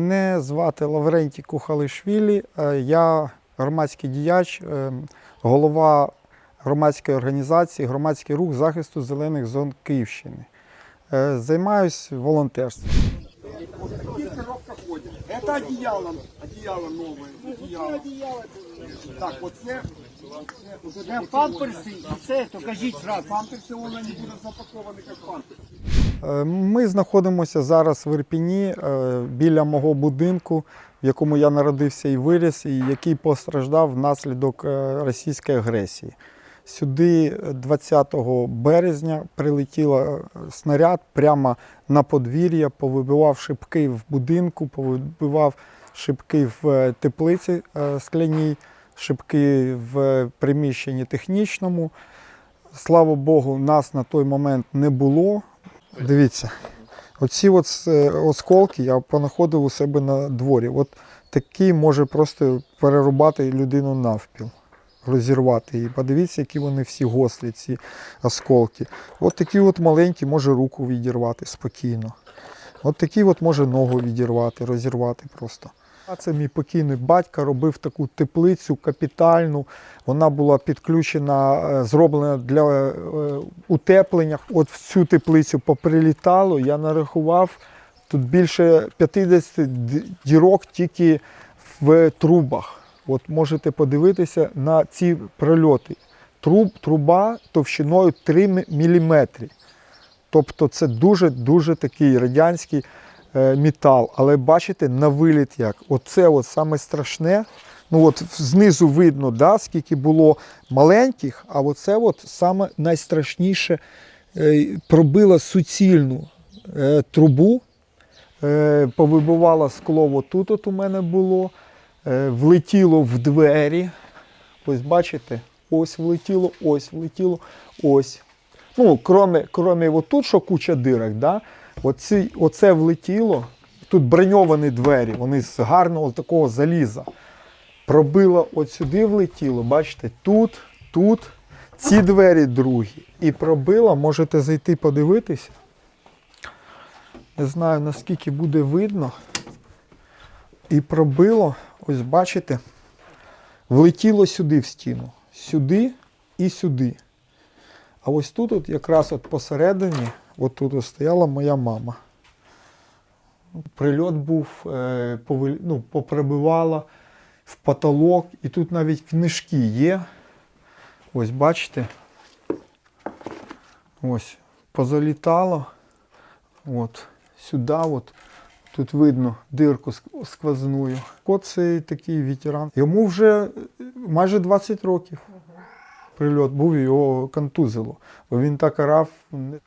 Мене звати Лаврентій Кухалишвілі. Е, Я громадський діяч, е, голова громадської організації Громадський рух захисту зелених зон Київщини. Е, Займаюсь волонтерством. Это одеяло, одеяло новое, одеяло. Так, оце, оце, Це памперси і все, то кажіть зразу. памперси, воно не буде запаковане, як памперси. Е, Ми знаходимося зараз в Ірпіні е, біля мого будинку, в якому я народився і виріс, і який постраждав внаслідок е, російської агресії. Сюди 20 березня прилетів е, снаряд прямо на подвір'я, повибивав шибки в будинку, повибивав шибки в теплиці скляній, шибки в приміщенні технічному. Слава Богу, нас на той момент не було. Дивіться, оці от е, осколки я понаходив у себе на дворі. От такий може просто перерубати людину навпіл, розірвати її. Подивіться, які вони всі гострі, ці осколки. От такі от маленькі може руку відірвати спокійно. От такий от може ногу відірвати, розірвати просто. Це мій покійний батько робив таку теплицю капітальну. Вона була підключена, е, зроблена для е, утеплення. От в цю теплицю поприлітало, я нарахував тут більше 50 дірок тільки в трубах. От можете подивитися на ці прольоти. Труб, труба товщиною 3 мм. Тобто це дуже-дуже такий радянський метал. Але бачите, на виліт як. Оце от саме страшне. Ну от знизу видно, да, скільки було маленьких, а оце от саме найстрашніше е, пробило суцільну е, трубу, е, повибивало скло отут от у мене було, е, влетіло в двері. Ось бачите, ось влетіло, ось влетіло, ось. Ну, кроме, кроме отут, що куча дирок, да? Оці, оце влетіло. Тут броньовані двері, вони з гарного такого заліза. Пробило от сюди влетіло, бачите, тут, тут, ці двері другі. І пробило, можете зайти подивитися. Не знаю, наскільки буде видно. І пробило, ось бачите, влетіло сюди в стіну. Сюди і сюди. А ось тут, от якраз от посередині, от тут стояла моя мама. Прильот був, е, ну, поприбивала в потолок, і тут навіть книжки є. Ось бачите. Ось, позалітало. От, сюди, от, тут видно дирку ск- сквозную. От цей такий ветеран. Йому вже майже 20 років прильот був, його контузило. Бо він так орав.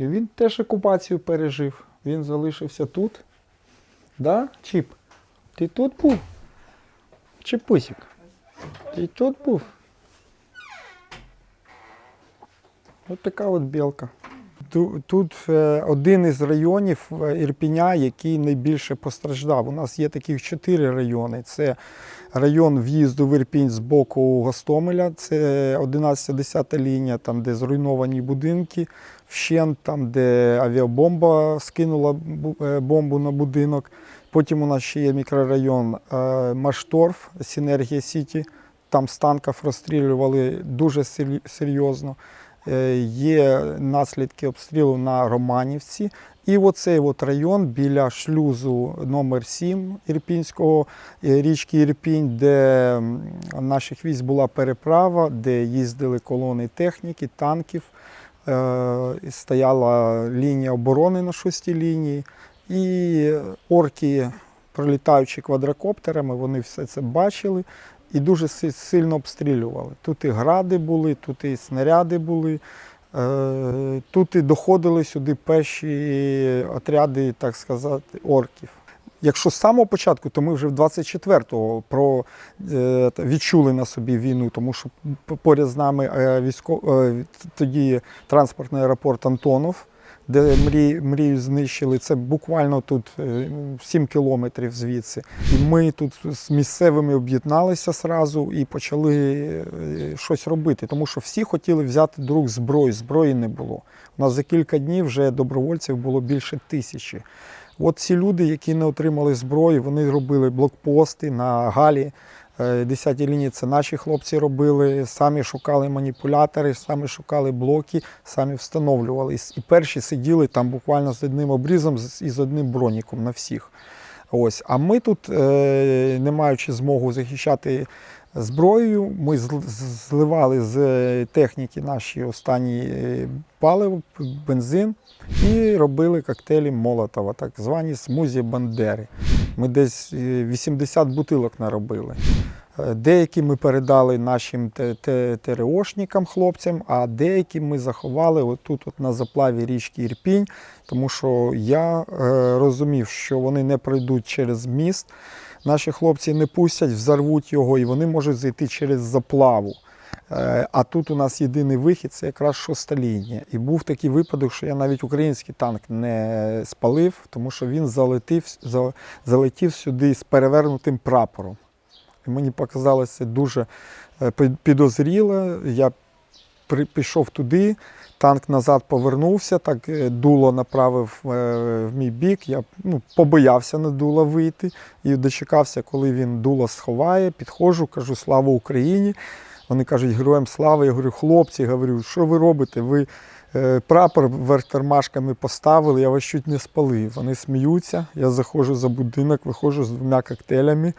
Він теж окупацію пережив. Він залишився тут. Да, Чіп? Ти тут був? Чіпусик? Ти тут був? Ось така от білка. Тут е, один із районів е, Ірпіня, який найбільше постраждав. У нас є таких чотири райони. Це район в'їзду в Ірпінь з боку Гостомеля, це 11-10 лінія, там, де зруйновані будинки, вщент, там, де авіабомба скинула е, бомбу на будинок. Потім у нас ще є мікрорайон е, Машторф, Сінергія Сіті. Там з танків розстрілювали дуже сер- серйозно. Е, Є наслідки обстрілу на Романівці. І оцей от район біля шлюзу номер 7 Ірпінського е, річки Ірпінь, де наших військ була переправа, де їздили колони техніки, танків. Е, Стояла лінія оборони на шостій лінії. І орки, пролітаючи квадрокоптерами, вони все це бачили і дуже сильно обстрілювали. Тут і гради були, тут і снаряди були. Е, Тут і доходили сюди перші отряди, так сказати, орків. Якщо з самого початку, то ми вже в 24-го про, е, відчули на собі війну, тому що поряд з нами е, військо, тоді транспортний аеропорт Антонов, де мрій, мрію знищили. Це буквально тут е, 7 кілометрів звідси. І ми тут з місцевими об'єдналися зразу і почали е, щось робити, тому що всі хотіли взяти до рук зброю, зброї не було. У нас за кілька днів вже добровольців було більше тисячі. От ці люди, які не отримали зброю, вони робили блокпости на Галі. 10 лінії це наші хлопці робили, самі шукали маніпулятори, самі шукали блоки, самі встановлювали. І перші сиділи там буквально з одним обрізом і з одним броніком на всіх. Ось. А ми тут, е, не маючи змогу захищати зброєю, ми зливали з е, техніки наші останні е, паливо, бензин і робили коктейлі Молотова, так звані смузі Бандери. Ми десь е, 80 бутилок наробили. Е, Деякі ми передали нашим ТРОшникам, хлопцям, а деякі ми заховали отут, от на заплаві річки Ірпінь, тому що я е, розумів, що вони не пройдуть через міст. Наші хлопці не пустять, взорвуть його, і вони можуть зайти через заплаву. Е, А тут у нас єдиний вихід це якраз шоста лінія. І був такий випадок, що я навіть український танк не спалив, тому що він залетів, залетів сюди з перевернутим прапором. І мені показалося дуже е, підозріло. Я пішов туди, танк назад повернувся, так е, дуло направив в мій бік. Я ну, побоявся на дуло вийти і дочекався, коли він дуло сховає. Підходжу, кажу Слава Україні. Вони кажуть, героям слави. Я говорю, хлопці, говорю, що ви робите? Ви е, прапор вертермашками поставили, я вас чуть не спалив. Вони сміються. Я заходжу за будинок, виходжу з двома коктейлями.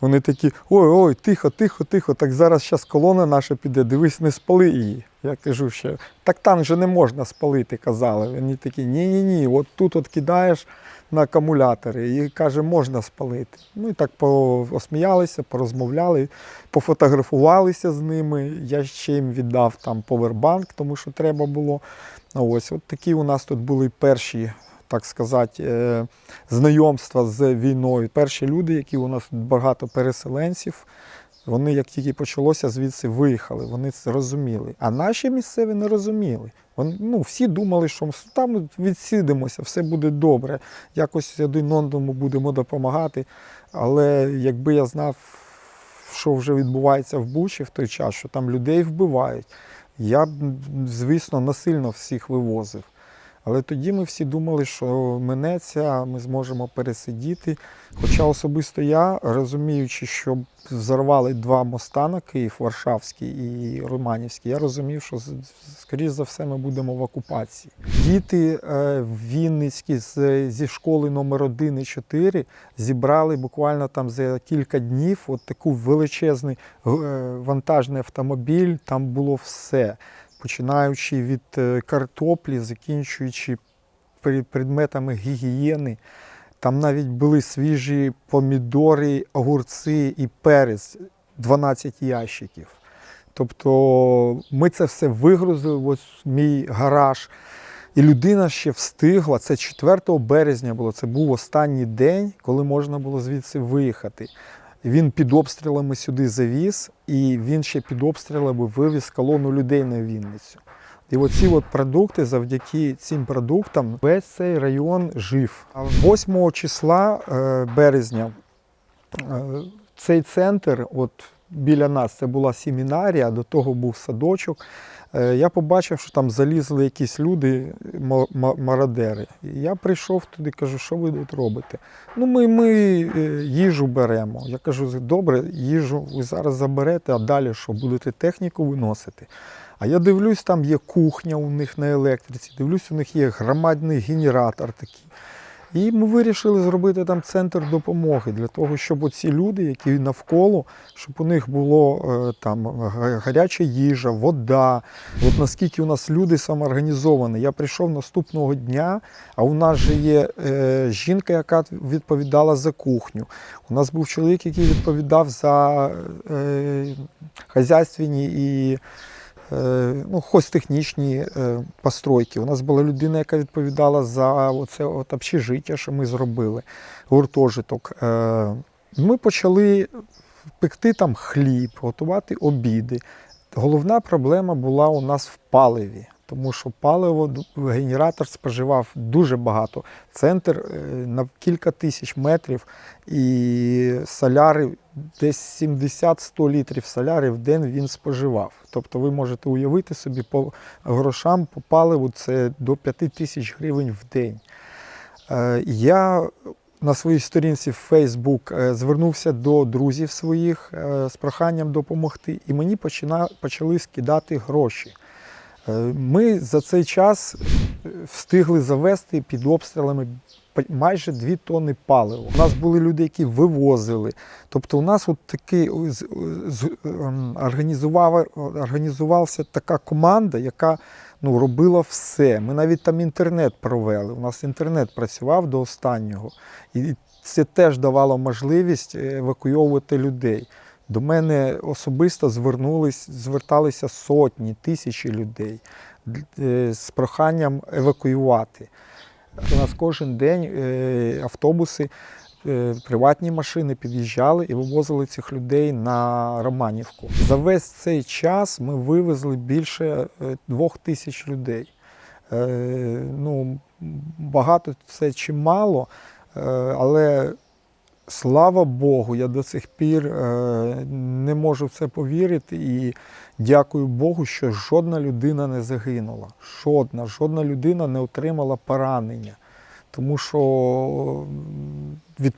Вони такі: ой, ой, тихо, тихо, тихо, так зараз зараз колона наша піде, дивись, не спали її. Я кажу ще, так там же не можна спалити, казали. Вони такі, ні-ні-ні, от тут от кидаєш на акумулятори і каже, можна спалити. Ну і так посміялися, порозмовляли, пофотографувалися з ними. Я ще їм віддав там повербанк, тому що треба було. Ось, от такі у нас тут були перші, так сказати, е, знайомства з війною. Перші люди, які у нас багато переселенців. Вони, як тільки почалося, звідси виїхали, вони це розуміли. А наші місцеві не розуміли. Вони, ну, всі думали, що там відсидимося, все буде добре, якось один одному будемо допомагати. Але якби я знав, що вже відбувається в Бучі в той час, що там людей вбивають, я б, звісно, насильно всіх вивозив. Але тоді ми всі думали, що минеться, ми зможемо пересидіти. Хоча особисто я, розуміючи, що взорвали два моста на Київ, Варшавський і Романівський, я розумів, що скоріш за все ми будемо в окупації. Діти е, Вінницькі зі школи номер 1 і 4 зібрали буквально там за кілька днів от таку величезний е, вантажний автомобіль. Там було все починаючи від е, картоплі, закінчуючи предметами гігієни. Там навіть були свіжі помідори, огурці і перець 12 ящиків. Тобто ми це все вигрузили ось мій гараж. І людина ще встигла. Це 4 березня було. Це був останній день, коли можна було звідси виїхати. Він під обстрілами сюди завіз, і він ще під обстрілами вивіз колону людей на Вінницю. І оці от продукти, завдяки цим продуктам, весь цей район жив. А 8 числа е, березня е, цей центр, от біля нас, це була семінарія, до того був садочок. Е, Я побачив, що там залізли якісь люди, мародери. Я прийшов туди, кажу, що ви тут робите? Ну, ми, ми е, їжу беремо. Я кажу, добре, їжу ви зараз заберете, а далі що, будете техніку виносити? А я дивлюсь, там є кухня у них на електриці, дивлюсь, у них є громадний генератор такий. І ми вирішили зробити там центр допомоги для того, щоб оці люди, які навколо, щоб у них було е, там гаряча їжа, вода. От наскільки у нас люди самоорганізовані. Я прийшов наступного дня, а у нас же є е, жінка, яка відповідала за кухню. У нас був чоловік, який відповідав за е, хазяйственні і ну, хоч технічні постройки. У нас була людина, яка відповідала за оце общежиття, що ми зробили, гуртожиток. Е, Ми почали пекти там хліб, готувати обіди. Головна проблема була у нас в паливі. Тому що паливо генератор споживав дуже багато. Центр е, на кілька тисяч метрів і соляри десь 70-100 літрів соляри в день він споживав. Тобто ви можете уявити собі по грошам, по паливу це до 5 тисяч гривень в день. Е, Я на своїй сторінці в Facebook е, звернувся до друзів своїх з проханням допомогти, і мені почали скидати гроші. Е, Ми за цей час е, встигли завести під обстрілами майже 2 тонни палива. У нас були люди, які вивозили. Тобто, у нас от такий з- ем, організував, організувався така команда, яка ну, робила все. Ми навіть там інтернет провели. У нас інтернет працював до останнього. І це теж давало можливість е, евакуйовувати людей. До мене особисто звернулись, зверталися сотні, тисячі людей е, з проханням евакуювати. У нас кожен день е, автобуси, е, приватні машини під'їжджали і вивозили цих людей на Романівку. За весь цей час ми вивезли більше двох тисяч людей. Ну, багато це чи мало, е, але слава Богу, я до сих пір е, не можу в це повірити і дякую Богу, що жодна людина не загинула. Жодна, жодна людина не отримала поранення. Тому що від,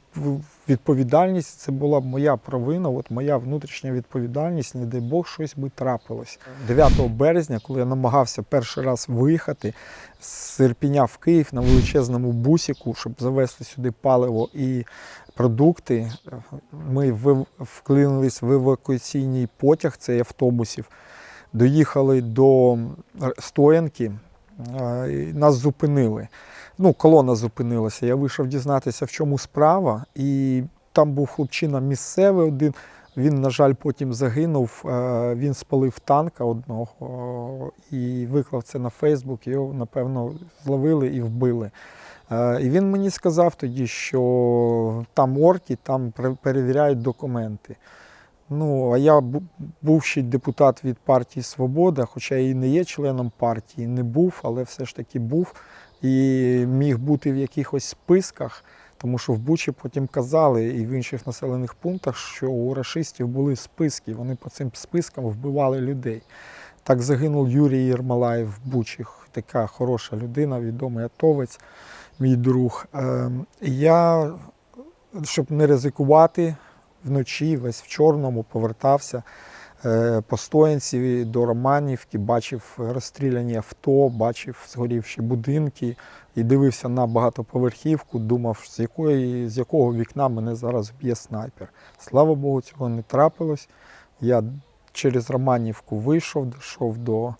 відповідальність це була моя провина, от моя внутрішня відповідальність, не дай Бог, щось би трапилось. 9 березня, коли я намагався перший раз виїхати з Ірпіня в Київ на величезному бусіку, щоб завезти сюди паливо і продукти, ми вклинились в евакуаційний потяг цей автобусів, доїхали до стоянки, нас зупинили. Ну, колона зупинилася. Я вийшов дізнатися, в чому справа. І там був хлопчина місцевий один. Він, на жаль, потім загинув. Е, Він спалив танка одного і виклав це на Фейсбук. Його, напевно, зловили і вбили. Е, І він мені сказав тоді, що там орки, там перевіряють документи. Ну, а я бу- був ще депутат від партії Свобода, хоча і не є членом партії, не був, але все ж таки був і міг бути в якихось списках, тому що в Бучі потім казали і в інших населених пунктах, що у рашистів були списки, вони по цим спискам вбивали людей. Так загинув Юрій Єрмалаєв в Бучі, така хороша людина, відомий атовець, мій друг. Ем, Я, щоб не ризикувати, вночі весь в чорному повертався е, по стоянці до Романівки, бачив розстріляні авто, бачив згорівші будинки і дивився на багатоповерхівку, думав, з, якої, з якого вікна мене зараз б'є снайпер. Слава Богу, цього не трапилось. Я через Романівку вийшов, дійшов до,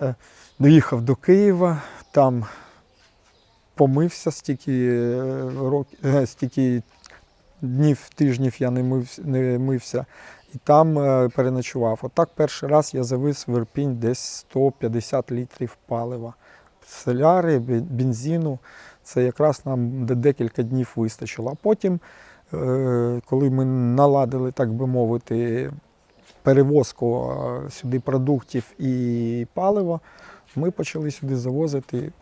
е, доїхав до Києва, там помився стільки, е, стільки днів, тижнів я не мився, не мився і там е, переночував. Отак перший раз я завіз в Ірпінь десь 150 літрів палива. Соляри, бензину. Це якраз нам декілька днів вистачило. А потім, е, коли ми наладили, так би мовити, перевозку е, сюди продуктів і палива, ми почали сюди завозити.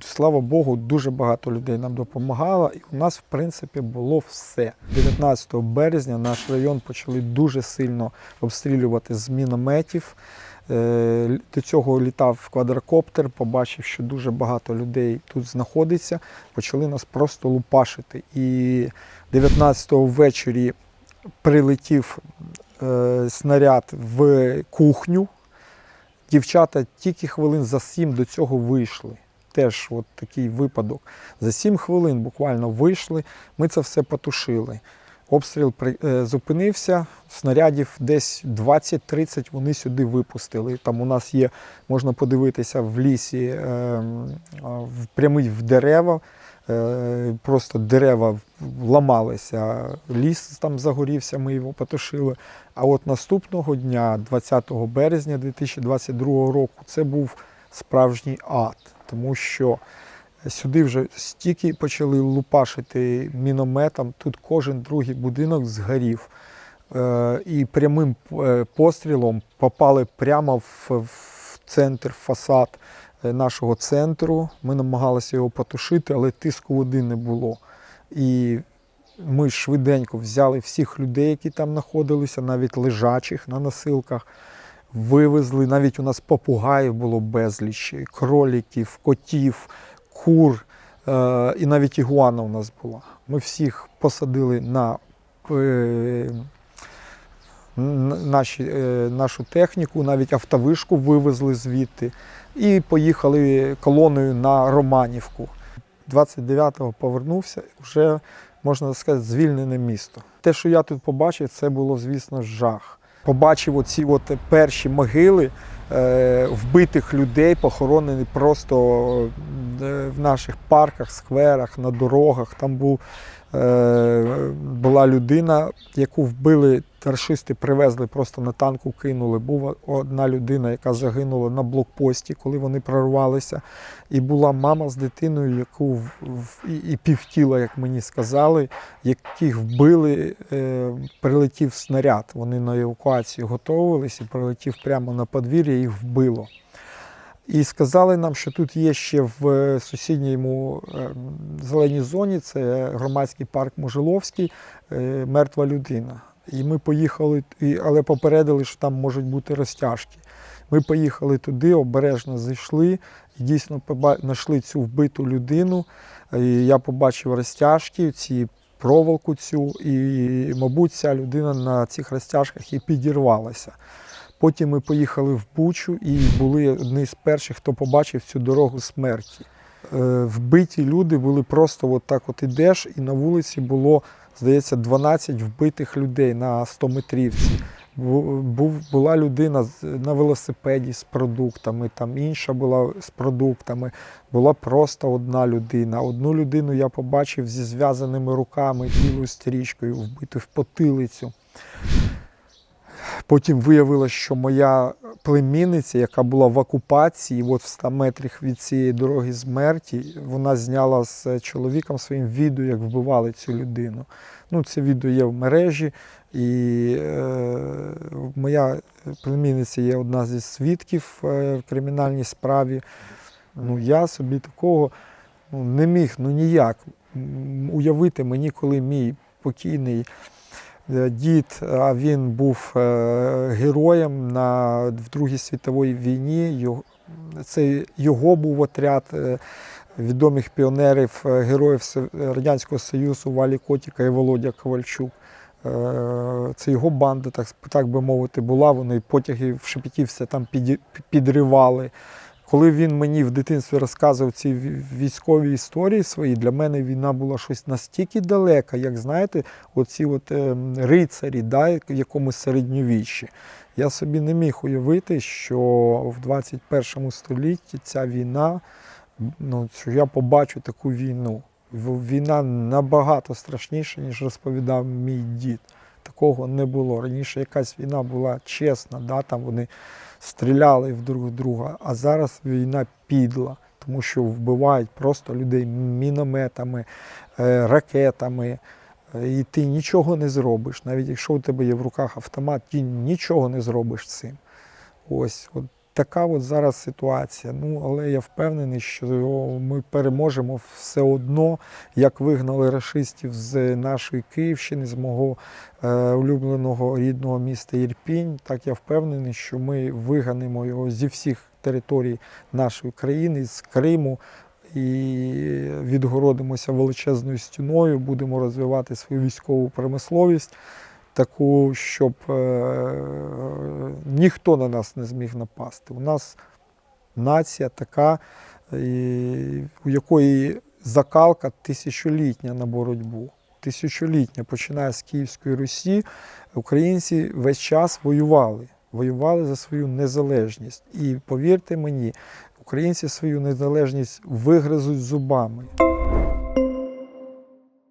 Слава Богу, дуже багато людей нам допомагало, і у нас, в принципі, було все. 19 березня наш район почали дуже сильно обстрілювати з мінометів. Е, До цього літав квадрокоптер, побачив, що дуже багато людей тут знаходиться, почали нас просто лупашити. І 19-го ввечері прилетів е, снаряд в кухню. Дівчата тільки хвилин за сім до цього вийшли. Теж от такий випадок. За сім хвилин буквально вийшли, ми це все потушили. Обстріл е, зупинився, снарядів десь 20-30 вони сюди випустили. Там у нас є, можна подивитися в лісі, е, в прямий в дерева, е, просто дерева ламалися, ліс там загорівся, ми його потушили. А от наступного дня, 20 березня 2022 року, це був справжній ад, тому що сюди вже стільки почали лупашити мінометом, тут кожен другий будинок згорів. Е, І прямим е, пострілом попали прямо в, центр фасад е, нашого центру. Ми намагалися його потушити, але тиску води не було. І ми швиденько взяли всіх людей, які там знаходилися, навіть лежачих на носилках, вивезли. Навіть у нас попугаїв було безліч, кроліків, котів, кур. Е, і навіть ігуана у нас була. Ми всіх посадили на е, наші, е, нашу техніку, навіть автовишку вивезли звідти і поїхали колоною на Романівку. 29-го повернувся, вже, можна сказати, звільнене місто. Те, що я тут побачив, це було, звісно, жах. Побачив оці от перші могили е, вбитих людей, похоронені просто е, в наших парках, скверах, на дорогах. Там був, була людина, яку вбили рашисти, привезли, просто на танку кинули. Була одна людина, яка загинула на блокпості, коли вони прорвалися. І була мама з дитиною, яку в, і, півтіла, як мені сказали, яких вбили, е, прилетів снаряд. Вони на евакуацію готувалися прилетів прямо на подвір'я їх вбило. І сказали нам, що тут є ще в е, сусідньому е, зеленій зоні, це громадський парк Можиловський, е, мертва людина. І ми поїхали, але попередили, що там можуть бути розтяжки. Ми поїхали туди, обережно зайшли і дійсно знайшли цю вбиту людину. І я побачив розтяжки, ці проволоку цю, і, мабуть, ця людина на цих розтяжках і підірвалася. Потім ми поїхали в Бучу і були одні з перших, хто побачив цю дорогу смерті. Е, Вбиті люди були просто от так от ідеш, і на вулиці було, здається, 12 вбитих людей на 100-метрівці. Був, була людина на велосипеді з продуктами, там інша була з продуктами. Була просто одна людина. Одну людину я побачив зі зв'язаними руками, білою стрічкою, вбиту в потилицю. Потім виявилося, що моя племінниця, яка була в окупації, от в 100 метрах від цієї дороги смерті, вона зняла з чоловіком своїм відео, як вбивали цю людину. Ну, це відео є в мережі, і е, моя племінниця є одна зі свідків е, в кримінальній справі. Ну, я собі такого ну, не міг ну ніяк уявити мені, коли мій покійний дід, а він був е, героєм на, в Другій світовій війні. Це його був отряд е, відомих піонерів, е, героїв Радянського Союзу Валі Котіка і Володя Ковальчук. Е, Це його банда, так, так би мовити, була. Вони потяги в Шепетівці там підривали. Коли він мені в дитинстві розказував ці військові історії свої, для мене війна була щось настільки далека, як знаєте, оці от е, рицарі, да, в якомусь середньовіччі. Я собі не міг уявити, що в 21 столітті ця війна, ну, що я побачу таку війну. Війна набагато страшніша, ніж розповідав мій дід. Такого не було. Раніше якась війна була чесна, да, там вони стріляли в друг друга, а зараз війна підла, тому що вбивають просто людей мінометами, е, ракетами. е, І ти нічого не зробиш. Навіть якщо у тебе є в руках автомат, ти нічого не зробиш цим. Ось от така от зараз ситуація. Ну, але я впевнений, що ми переможемо все одно, як вигнали рашистів з нашої Київщини, з мого е, улюбленого рідного міста Ірпінь. Так я впевнений, що ми виганемо його зі всіх територій нашої країни, з Криму. І відгородимося величезною стіною, будемо розвивати свою військову промисловість, таку, щоб е, ніхто на нас не зміг напасти. У нас нація така, у якої закалка тисячолітня на боротьбу. Тисячолітня, починає з Київської Русі, українці весь час воювали. Воювали за свою незалежність. І повірте мені, українці свою незалежність вигризуть зубами.